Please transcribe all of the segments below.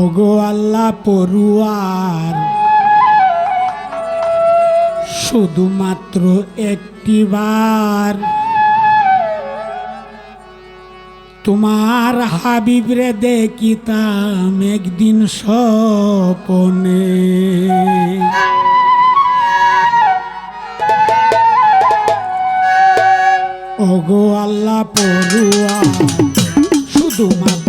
ওগো আল্লাহ পড়ুয়ার। শুধুমাত্র একটিবার তোমার হাবিবরে দেখিতাম একদিন স্বপনে। ওগো আল্লাহ পড়ুয়া শুধুমাত্র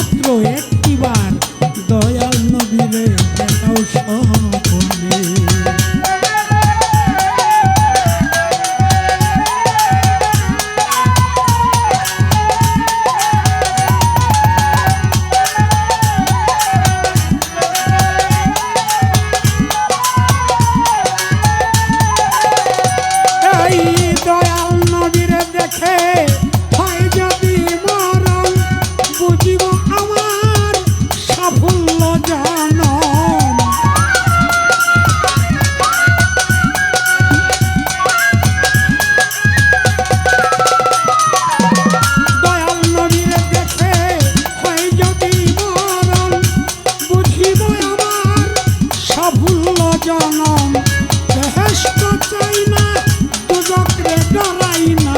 মাত্র একটি বার। হলো জনম। বেহেস্ত চাই না দুজকরে ডরাই না।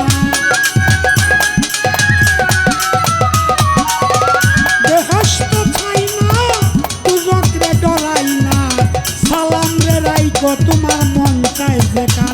বেহেস্ত চাই না দুজকরে ডরাই না। সালাম রে রাইকো, তোমার মন চাই যেটা